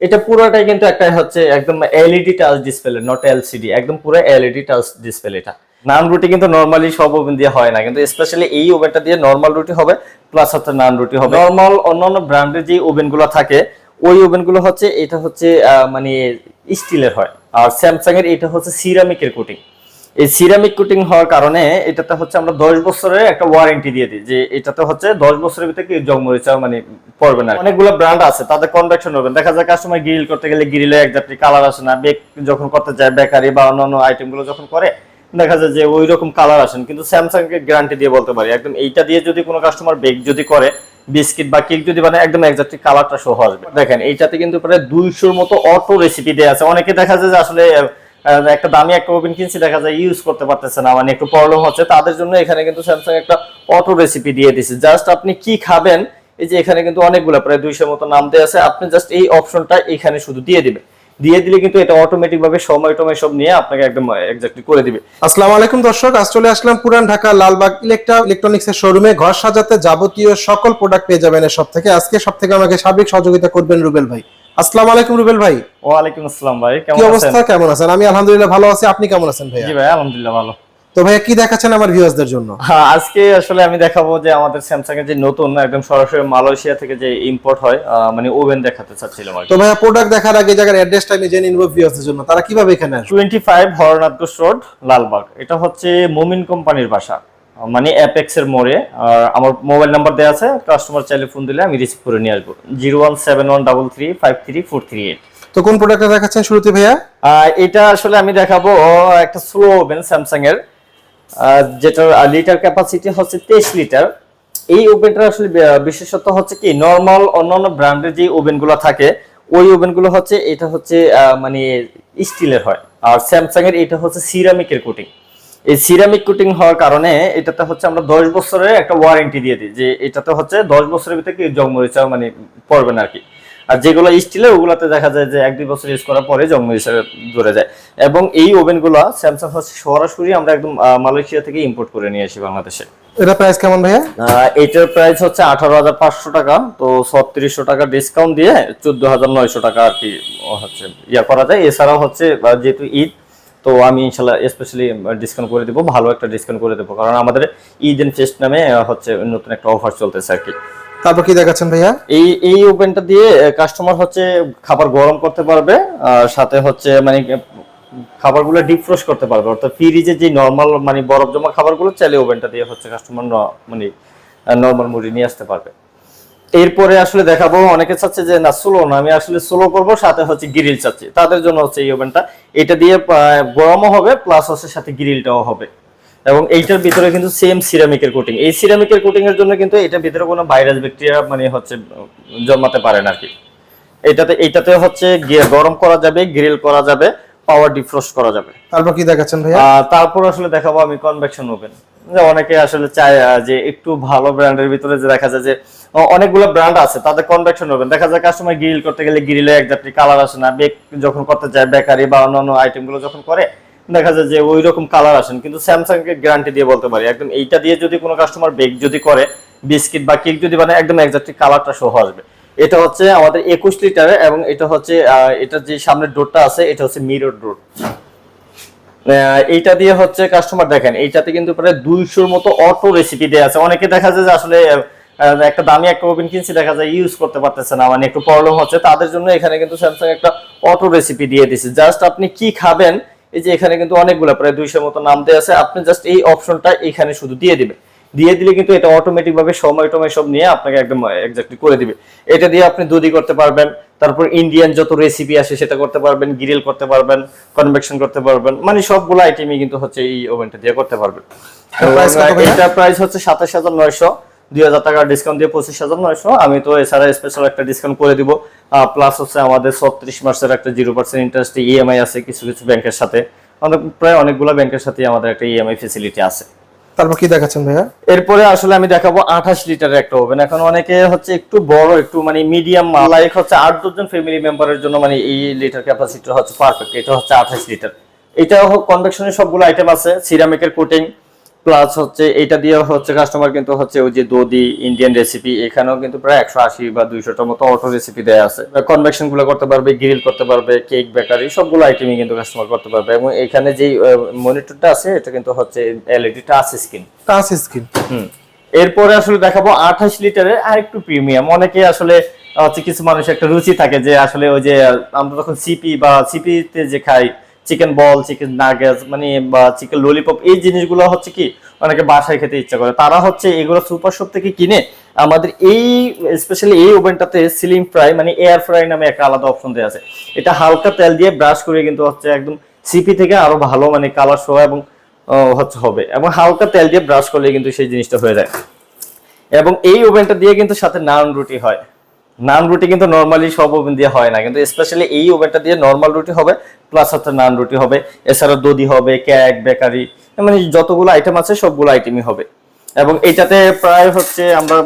এটা পুরোটাই কিন্তু একটা হচ্ছে একদম LED touch display not LCD একদম পুরো এলইডি টাচ ডিসপ্লে এটা। নান রুটি কিন্তু নর্মালি সব ওভেন দিয়ে হয় না, কিন্তু স্পেশালি এই ওভেনটা দিয়ে নর্মাল রুটি হবে প্লাস হচ্ছে নান রুটি হবে। নর্মাল অন্যান্য ব্র্যান্ডের যে ওভেনগুলো থাকে, ওই ওভেনগুলো হচ্ছে, এটা হচ্ছে মানে স্টিলের হয়। আর স্যামসাং এর এটা হচ্ছে সিরামিকের কোটিং এই সিরামিক কোটিং হওয়ার কারণে এটাতে হচ্ছে আমরা দশ বছরের একটা ওয়ারেন্টি দিয়ে দিই, যে এটাতে হচ্ছে দশ বছরের ভিতরে কি জগমরিচা মানে পড়বে না। অনেকগুলো ব্র্যান্ড আছে, তাদের কনভেকশন হবে। দেখা যায় কাস্টমার গ্রিল করতে গেলে গ্রিলে একজাক্টলি কালার আসে না বেক যখন করতে যায় বেকারি বা অন্যান্য আইটেমগুলো যখন করে, দেখা যায় যে ওই রকম কালার আসেন কিন্তু স্যামসাং কে গ্যারান্টি দিয়ে বলতে পারি, একদম এইটা দিয়ে যদি কোনো কাস্টমার বেক যদি করে বিস্কিট বা কেক যদি বানায়, একদম একজাক্টলি কালারটা সহ আসবে। দেখেন, এইটাতে কিন্তু প্রায় দুইশোর মতো অটো রেসিপি দেওয়া আছে। অনেকে দেখা যায় যে আসলে একটা দামি একটা ওভেন কিনছি, দেখা যায় ইউজ করতে পারতেছে না মানে একটু প্রবলেম হচ্ছে। তাদের জন্য এখানে কিন্তু স্যামসাং একটা অটো রেসিপি দিয়ে দিছে জাস্ট আপনি কি খাবেন, এই যে এখানে কিন্তু অনেকগুলো, প্রায় দুইশোর মতো নাম দেওয়া আছে, আপনি জাস্ট এই অপশনটা এখানে শুধু দিয়ে দিবেন। দিয়ে দিলে কিন্তু এটা অটোমেটিক ভাবে সময় টময় সব নিয়ে আপনাকে একদম এক্স্যাক্টলি করে দিবে। আসসালামু আলাইকুম দর্শক আজ চলে আসলাম পুরান ঢাকা লালবাগ ইলেকট্রা ইলেকট্রনিক্স এর শোরুমে ঘর সাজাতে যাবতীয় সকল প্রোডাক্ট পেয়ে যাবেন এর সব থেকে আজকে সব থেকে আমাকে সার্বিক সহযোগিতা করবেন রুবেল ভাই। আসসালামু আলাইকুম রুবেল ভাই। ওয়ালাইকুম আসসালাম ভাই কেমন আছেন? অবস্থা? কেমন আছেন? আমি আলহামদুলিল্লাহ ভালো আছি। আপনি কেমন আছেন ভাই জি ভাই আলহামদুলিল্লাহ ভালো। তো ভাইয়া কি দেখাচ্ছেন আমার ভিউয়ার্সদের জন্য? হ্যাঁ আজকে আসলে আমি দেখাবো যে আমাদের স্যামসাং এর যে নতুন একদম সরাসরি মালয়েশিয়া থেকে যে ইম্পোর্ট হয় মানে ওভেন দেখাতে চাচ্ছিলাম আর তো ভাইয়া প্রোডাক্ট দেখার আগে জায়গার অ্যাড্রেসটা আমি জেনে নিব ভিউয়ার্সদের জন্য তারা কীভাবে এখানে আসবে? Twenty five Haranath Ghosh road Lalbagh. এটা হচ্ছে মুমিন কোম্পানির বাসা মানে অ্যাপেক্স এর মোড়ে। আর আমার মোবাইল নাম্বার দেওয়া আছে কাস্টমার চাইলে ফোন দিলে আমি রিসিভ করে নিয়ে আসব। Zero one seven one double three five three four three eight তো কোন প্রোডাক্টটা দেখাচ্ছেন শুরুতে ভাইয়া? এটা আসলে আমি দেখাবো একটা স্লো ওভেন স্যামসাং এর। যেটার লিটার ক্যাপাসিটি হচ্ছে তেইশ লিটার এই ওভেনটার আসলে বিশেষত হচ্ছে কি নর্মাল অন্যান্য ব্র্যান্ডের যে ওভেনগুলো থাকে, ওই ওভেনগুলো হচ্ছে, এটা হচ্ছে মানে স্টিলের হয়। আর স্যামসাং এর এটা হচ্ছে সিরামিকের কোটিং এই সিরামিক কোটিং হওয়ার কারণে এটাতে হচ্ছে আমরা দশ বছরের একটা ওয়ারেন্টি দিয়ে দিই, যে এটাতে হচ্ছে দশ বছরের ভিতরে কি জগমরিচা মানে পড়বে না আর কি। আর যেগুলো স্টিলের, ওগুলাতে দেখা যায় যে এক দুই বছর ইউজ করার পরে জগমরিচা ধরে যায়। এবং এই ওভেনগুলো স্যামসাং হচ্ছে সরাসরি আমরা একদম মালয়েশিয়া থেকে ইম্পোর্ট করে নিয়ে আসি বাংলাদেশে। এটা প্রাইস কেমন ভাইয়া? এটার প্রাইস হচ্ছে আঠারো হাজার পাঁচশো টাকা তো ছত্রিশশো টাকা ডিসকাউন্ট দিয়ে চোদ্দ হাজার নয়শো টাকা আর কি হচ্ছে ইয়া করা যায়। এছাড়াও হচ্ছে যেহেতু ঈদ তো আমি ইনশাল্লাহ স্পেশালি ডিসকাউন্ট করে দেবো ভালো একটা ডিসকাউন্ট করে দেবো কারণ আমাদের ঈদ এন্ড ফেস্ট নামে হচ্ছে নতুন একটা অফার চলতেছে আর কি। তারপর কি দেখাচ্ছেন ভাইয়া? এই এই ওভেনটা দিয়ে কাস্টমার হচ্ছে খাবার গরম করতে পারবে আর সাথে হচ্ছে মানে খাবারগুলো ডিপ ফ্রোস্ট করতে পারবে। অর্থাৎ ফ্রিজে যে নর্মাল মানে বরফ জমা খাবারগুলো, চাইলে ওভেনটা দিয়ে হচ্ছে কাস্টমার মানে নর্মাল মুড়ি নিয়ে আসতে পারবে। এরপরে আসলে দেখাবো, অনেকে চাচ্ছে যে, না স্লো না, আমি আসলে স্লো করব, সাথে হচ্ছে গ্রিল চাচ্ছি। তাদের জন্য হচ্ছে এই ওভেনটা এটা দিয়ে গরমও হবে প্লাস হচ্ছে সাথে গ্রিলটাও হবে। এবং এইটার ভিতরে কিন্তু সেম সিরামিকের কোটিং এই সিরামিকের কোটিং এর জন্য কিন্তু এটার ভিতরে কোনো ভাইরাস ব্যাকটেরিয়া মানে হচ্ছে জন্মাতে পারে না আর কি এটাতে, এইটাতে হচ্ছে গরম করা যাবে গ্রিল করা যাবে। পাওয়ার ডিফ্রোস্ট করা যাবে। তারপর কি দেখাচ্ছেন ভাইয়া? তারপর আসলে দেখাবো আমি কনভেকশন ওভেন যে অনেকে আসলে চায় যে একটু ভালো ব্র্যান্ডের ভিতরে যে দেখা যায় যে অনেকগুলো ব্র্যান্ড আছে তাদের কনভেকশন ওভেন দেখা যায় কাস্টমার গ্রিল করতে গেলে গ্রিলে একজাক্টলি কালার আসে না বেক যখন করতে যায় বেকারি বা অন্যান্য আইটেমগুলো যখন করে দেখা যায় যে ওই রকম কালার আসেন কিন্তু স্যামসাং কে গ্যারান্টি দিয়ে বলতে পারি একদম এইটা দিয়ে যদি কোনো কাস্টমার বেক যদি করে বিস্কিট বা কেক যদি বানায় একদম একজাক্টলি কালারটা সহ আসবে। এটা হচ্ছে আমাদের একুশ লিটারের এবং এটা হচ্ছে এটা যে সামনের ডোরটা আছে, এটা হচ্ছে মিরর ডোর। এইটা দিয়ে হচ্ছে কাস্টমার দেখেন, এইটাতে কিন্তু প্রায় দুইশোর মতো অটো রেসিপি দেওয়া আছে। অনেকে দেখা যায় যে আসলে একটা দামি একটা ওভেন কিনছি, দেখা যায় ইউজ করতে পারতেছে না মানে একটু প্রবলেম হচ্ছে। তাদের জন্য এখানে কিন্তু স্যামসাং একটা অটো রেসিপি দিয়ে দিছে। জাস্ট আপনি কি খাবেন, এই যে এখানে কিন্তু অনেকগুলো, প্রায় দুইশোর মতো নাম দেওয়া আছে। আপনি জাস্ট এই অপশনটা এখানে শুধু দিয়ে দিবেন। দিয়ে দিলে কিন্তু এটা অটোমেটিক ভাবে সময় টময় সব নিয়ে আপনাকে একদম এক্স্যাক্টলি করে দিবে। এটা দিয়ে আপনি দুধি করতে পারবেন তারপর ইন্ডিয়ান যত রেসিপি আসে সেটা করতে পারবেন গ্রিল করতে পারবেন কনভেকশন করতে পারবেন মানে সবগুলো আইটেমই কিন্তু হচ্ছে এই ওভেনটা দিয়ে করতে পারবেন? এটা প্রাইস হচ্ছে সাতাশ হাজার নয়শো দুই হাজার টাকার ডিসকাউন্ট দিয়ে পঁচিশ হাজার নয়শো আমি তো এছাড়া স্পেশাল একটা ডিসকাউন্ট করে দিব। প্লাস হচ্ছে আমাদের ছত্রিশ মাসের একটা জিরো পার্সেন্ট ইন্টারেস্ট ইএমআই আছে কিছু কিছু ব্যাংকের সাথে। অনেক প্রায় অনেকগুলো ব্যাংকের সাথে আমাদের একটা ইএমআই ফেসিলিটি আছে। তারপর কি দেখাচ্ছেন ভাইয়া? এরপরে আসলে আমি দেখাবো আঠাশ লিটারের একটা ওভেন। এখন অনেকে হচ্ছে একটু বড়, একটু মানে মিডিয়াম লাইক হচ্ছে আট দশজন ফ্যামিলি মেম্বারের জন্য মানে এই লিটার ক্যাপাসিটি হচ্ছে পারফেক্ট এটা হচ্ছে আঠাশ লিটার। এটা কনভেকশনের সবগুলো আইটেম আছে সিরামিকের কোটিং প্লাস হচ্ছে এটা দিয়ে হচ্ছে কাস্টমার কিন্তু হচ্ছে ওই যে দধি ইন্ডিয়ান রেসিপি এখানেও কিন্তু প্রায় একশো আশি বা দুইশোটার মতো অটো রেসিপি দেওয়া আছে। কনভেকশনগুলো করতে পারবে গ্রিল করতে পারবে কেক বেকারি সবগুলো আইটেমই কিন্তু কাস্টমার করতে পারবে। এবং এখানে যে মনিটরটা আছে এটা কিন্তু হচ্ছে LED touch screen touch screen হুম। এরপরে আসলে দেখাবো আঠাশ লিটারের আরেকটু প্রিমিয়াম অনেকে আসলে হচ্ছে কিছু মানুষ একটা রুচি থাকে যে আসলে ওই যে আমরা যখন সিপি বা সিপিতে যে খাই চিকেন বল চিকেন নাগেজ মানে বা চিকেন ললিপপ এই জিনিসগুলো হচ্ছে কি অনেকে বাসায় খেতে ইচ্ছা করে। তারা হচ্ছে এগুলো সুপার শপ থেকে কিনে আমাদের এই স্পেশালি এই ওভেনটাতে সিলিং ফ্রাই মানে এয়ার ফ্রাই নামে একটা আলাদা অপশন দেওয়া আছে। এটা হালকা তেল দিয়ে ব্রাশ করে কিন্তু হচ্ছে একদম সিপি থেকে আরও ভালো মানে কালার সহ এবং হচ্ছে হবে। এবং হালকা তেল দিয়ে ব্রাশ করলে কিন্তু সেই জিনিসটা হয়ে যায়। এবং এই ওভেনটা দিয়ে কিন্তু সাথে নান রুটি হয়। নান রুটি কিন্তু নর্মালি সব ওভেন দিয়ে হয় না, কিন্তু স্পেশালি এই ওভেনটা দিয়ে নর্মাল রুটি হবে প্লাস হচ্ছে নান রুটি হবে। এছাড়া দধি হবে কেক বেকারি মানে যতগুলো আইটেম আছে সবগুলো আইটেমই হবে। এবং এটাতে প্রায় হচ্ছে আমরা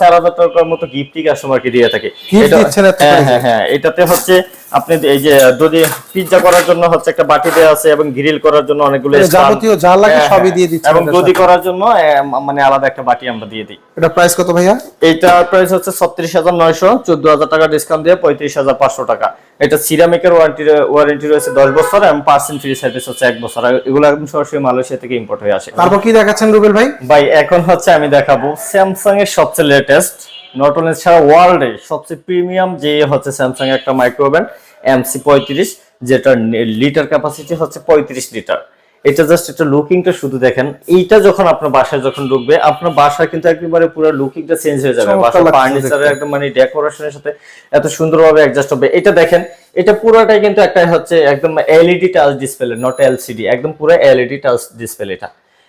চার হাজার টাকার মতো গিফটই কাস্টমারকে দিয়ে থাকি। এটা- হ্যাঁ হ্যাঁ হ্যাঁ এটাতে হচ্ছে আপনি এই যে যদি পিৎজা করার জন্য হচ্ছে একটা বাটি দেওয়া আছে এবং গ্রিল করার জন্য অনেকগুলো যাবতীয় যা লাগে হ্যাঁ, সবই হ্যাঁ। দিয়ে দিচ্ছেন এবং দধি করার জন্য মানে আলাদা একটা বাটি আমরা দিয়ে দিই। এটা প্রাইস কত ভাইয়া? এইটার প্রাইস হচ্ছে ছত্রিশ হাজার নয়শো চোদ্দ হাজার টাকা ডিসকাউন্ট দিয়ে পঁয়ত্রিশ হাজার পাঁচশো টাকা। এটা সিরামিকের ওয়ারেন্টি ওয়ারেন্টি রয়েছে দশ বছর এবং পার্সেন্ট ফ্রি সার্ভিস হচ্ছে এক বছর। আর এগুলো একদম সরাসরি মালয়েশিয়া থেকে ইম্পোর্ট হয়ে আসে। তারপর কি দেখাচ্ছেন রুবেল ভাই? ভাই এখন হচ্ছে আমি দেখাবো স্যামসাং এর সবচেয়ে লেটেস্ট নট অনলি ছাড়া ওয়ার্ল্ডে সবচেয়ে প্রিমিয়াম যে হচ্ছে স্যামসাং একটা মাইক্রোওভেন এমসি পঁয়ত্রিশ যেটার লিটার ক্যাপাসিটি হচ্ছে পঁয়ত্রিশ লিটার এটা জাস্ট একটা লুকিংটা শুধু দেখেন। এইটা যখন আপনার বাসায় যখন ঢুকবে আপনার বাসা কিন্তু একেবারে পুরো লুকিংটা চেঞ্জ হয়ে যাবে। বাসার ফার্নিচারের। একদম মানে ডেকোরেশনের সাথে এত সুন্দরভাবে অ্যাডজাস্ট হবে। এটা দেখেন এটা পুরোটাই কিন্তু একটা হচ্ছে একদম LED touch display not LCD একদম পুরো এলইডি টাচ ডিসপ্লে এটা।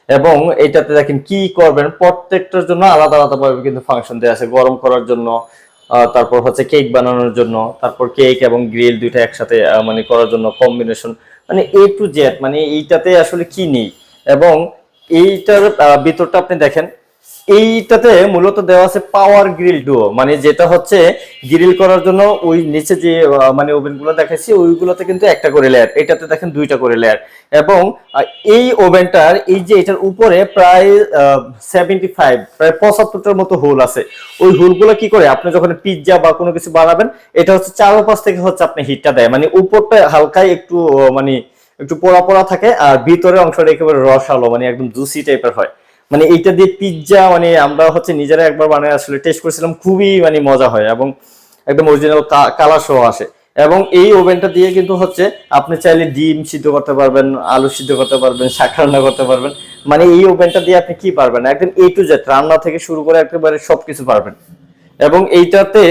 এবং এটাতে দেখেন কি করবেন প্রত্যেকটার জন্য আলাদা আলাদা ভাবে কিন্তু ফাংশন দেওয়া আছে। গরম করার জন্য তারপর হচ্ছে কেক বানানোর জন্য তারপর কেক এবং গ্রিল দুইটা একসাথে মানে করার জন্য কম্বিনেশন মানে এ টু জেড মানে এইটাতে আসলে কি নেই? এবং এইটার ভিতরটা আপনি দেখেন এইটাতে মূলত দেওয়া আছে পাওয়ার গ্রিল ডুও মানে যেটা হচ্ছে গ্রিল করার জন্য ওই নিচে যে মানে ওভেনগুলো দেখাচ্ছি ওইগুলোতে কিন্তু একটা করে লেয়ার এটাতে দেখেন দুইটা করে লেয়ার এবং এই ওভেনটার, এই যে এটার উপরে প্রায় সেভেন্টি ফাইভ প্রায় পঁচাত্তরটার মতো হোল আছে। ওই হোলগুলো কি করে? আপনি যখন পিৎজা বা কোনো কিছু বানাবেন, এটা হচ্ছে চারোপাশ থেকে হচ্ছে আপনি হিটটা দেয়। মানে উপরটা হালকায় একটু মানে একটু পোড়া পোড়া থাকে, আর ভিতরে অংশটা একেবারে রসালো মানে একদম জুসি টাইপের হয়। মানে এইটা দিয়ে পিৎজা মানে আমরা হচ্ছে নিজেরা একবার বানায় আসলে টেস্ট করেছিলাম, খুবই মানে মজা হয় এবং একদম অরিজিনাল কালার সহ আসে। এবং এই ওভেনটা দিয়ে কিন্তু হচ্ছে আপনি চাইলে ডিম সিদ্ধ করতে পারবেন, আলু সিদ্ধ করতে পারবেন, শাক রান্না করতে পারবেন। মানে এই ওভেনটা দিয়ে আপনি কি পারবেন? একদম এ টু জেড রান্না থেকে শুরু করে একেবারে সবকিছু পারবেন। এবং এইটাতে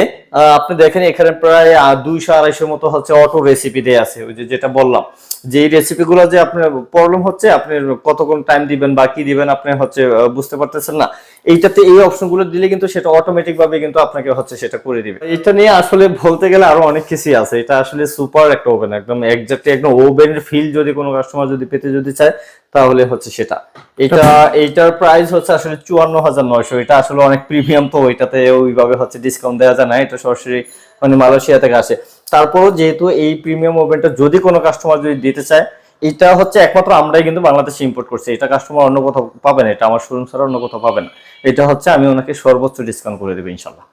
আপনি দেখেন এখানে প্রায় দুইশো আড়াইশো মতো হচ্ছে অটো রেসিপি দেয়া আছে, ওই যে যেটা বললাম। যে এই রেসিপি গুলো যে আপনার প্রবলেম হচ্ছে, আপনি কতক্ষণ টাইম দিবেন বা কি দিবেন আপনি হচ্ছে বুঝতে পারতেছেন না। এইটাতে এই অপশনগুলো দিলে কিন্তু সেটা অটোমেটিক ভাবে কিন্তু আপনাকে হচ্ছে সেটা করে দিবে। এটা নিয়ে আসলে বলতে গেলে আরও অনেক কিছুই আছে। এটা আসলে সুপার একটা ওভেন একদম এক্সাক্টলি একদম ওভেনের ফিল যদি কোনো কাস্টমার যদি পেতে যদি চায়, তাহলে হচ্ছে সেটা। এটা, এইটার প্রাইস হচ্ছে আসলে চুয়ান্ন হাজার নয়শো। এটা আসলে অনেক প্রিমিয়াম তো ওইটাতে ওইভাবে হচ্ছে ডিসকাউন্ট দেওয়া যায় না। এটা সরাসরি মানে মালয়েশিয়া থেকে আসে। তারপরও যেহেতু এই প্রিমিয়াম ওভেনটা যদি কোনো কাস্টমার যদি দিতে চায়, এটা হচ্ছে একমাত্র আমরাই কিন্তু বাংলাদেশে ইম্পোর্ট করছি। এটা কাস্টমার অন্য কোথাও পাবে না, এটা আমার শোরুম ছাড়া অন্য কোথাও পাবে না। এটা হচ্ছে আমি ওনাকে সর্বোচ্চ ডিসকাউন্ট করে দেবো, ইনশাল্লাহ।